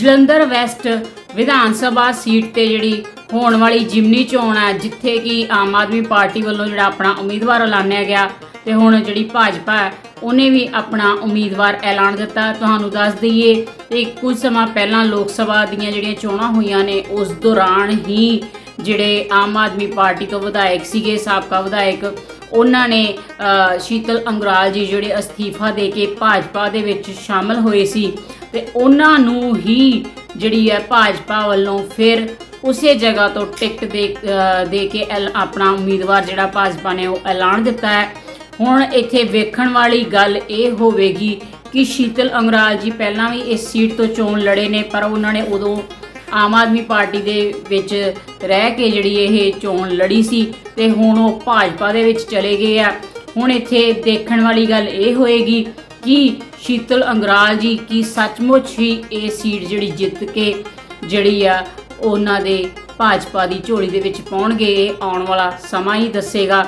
Jalandhar West Vidhan Sabha seat ਤੇ ਜਿਹੜੀ ਹੋਣ ਵਾਲੀ ਜਿਮਨੀ ਚੋਣ ਹੈ, ਜਿੱਥੇ ਕਿ ਆਮ ਆਦਮੀ ਪਾਰਟੀ ਵੱਲੋਂ ਜਿਹੜਾ ਆਪਣਾ ਉਮੀਦਵਾਰ ਐਲਾਨਿਆ ਗਿਆ ਤੇ ਹੁਣ ਜਿਹੜੀ ਭਾਜਪਾ ਹੈ, ਉਹਨੇ ਵੀ ਆਪਣਾ ਉਮੀਦਵਾਰ ਐਲਾਨ ਦਿੱਤਾ। ਤੁਹਾਨੂੰ ਦੱਸ ਦਈਏ ਕਿ ਕੁਝ ਸਮਾਂ ਪਹਿਲਾਂ ਲੋਕ ਸਭਾ ਦੀਆਂ ਜਿਹੜੀਆਂ ਚੋਣਾਂ ਹੋਈਆਂ ਨੇ, ਉਸ ਦੌਰਾਨ ਹੀ ਜਿਹੜੇ ਆਮ ਆਦਮੀ ਪਾਰਟੀ ਤੋਂ ਵਿਧਾਇਕ ਸੀਗੇ, ਸਾਬਕਾ ਵਿਧਾਇਕ, ਉਹਨਾਂ ਨੇ ਸ਼ੀਤਲ ਅੰਗਰਾਲ ਜੀ ਜਿਹੜੇ ਅਸਤੀਫਾ ਦੇ ਕੇ ਭਾਜਪਾ ਦੇ ਵਿੱਚ ਸ਼ਾਮਲ ਹੋਏ ਸੀ। ਤੇ ਉਹਨਾਂ ਨੂੰ ਹੀ ਜਿਹੜੀ ਹੈ ਭਾਜਪਾ ਵੱਲੋਂ ਫਿਰ ਉਸੇ ਜਗ੍ਹਾ ਤੋਂ ਟਿਕਟ ਦੇ ਦੇ ਕੇ ਐਲ- ਆਪਣਾ ਉਮੀਦਵਾਰ ਜਿਹੜਾ ਭਾਜਪਾ ਨੇ ਉਹ ਐਲਾਨ ਦਿੱਤਾ ਹੈ। ਹੁਣ ਇੱਥੇ ਵੇਖਣ ਵਾਲੀ ਗੱਲ ਇਹ ਹੋਵੇਗੀ ਕਿ ਸ਼ੀਤਲ ਅੰਗਰਾਲ ਜੀ ਪਹਿਲਾਂ ਵੀ ਇਸ ਸੀਟ ਤੋਂ ਚੋਣ ਲੜੇ ਨੇ, ਪਰ ਉਹਨਾਂ ਨੇ ਉਦੋਂ ਆਮ ਆਦਮੀ ਪਾਰਟੀ ਦੇ ਵਿੱਚ ਰਹਿ ਕੇ ਜਿਹੜੀ ਇਹ ਚੋਣ ਲੜੀ ਸੀ ਤੇ ਹੁਣ ਉਹ ਭਾਜਪਾ ਦੇ ਵਿੱਚ ਚਲੇ ਗਏ ਆ। ਹੁਣ ਇੱਥੇ ਦੇਖਣ ਵਾਲੀ ਗੱਲ ਇਹ ਹੋਏਗੀ ਕੀ ਸ਼ੀਤਲ ਅੰਗਰਾਲ ਜੀ ਕੀ ਸੱਚਮੁੱਚ ਹੀ ਇਹ ਸੀਟ ਜਿਹੜੀ ਜਿੱਤ ਕੇ ਜਿਹੜੀ ਆ ਉਹਨਾਂ ਦੇ ਭਾਜਪਾ ਦੀ ਝੋਲੀ ਦੇ ਵਿੱਚ ਪਾਉਣਗੇ, ਇਹ ਆਉਣ ਵਾਲਾ ਸਮਾਂ ਹੀ ਦੱਸੇਗਾ।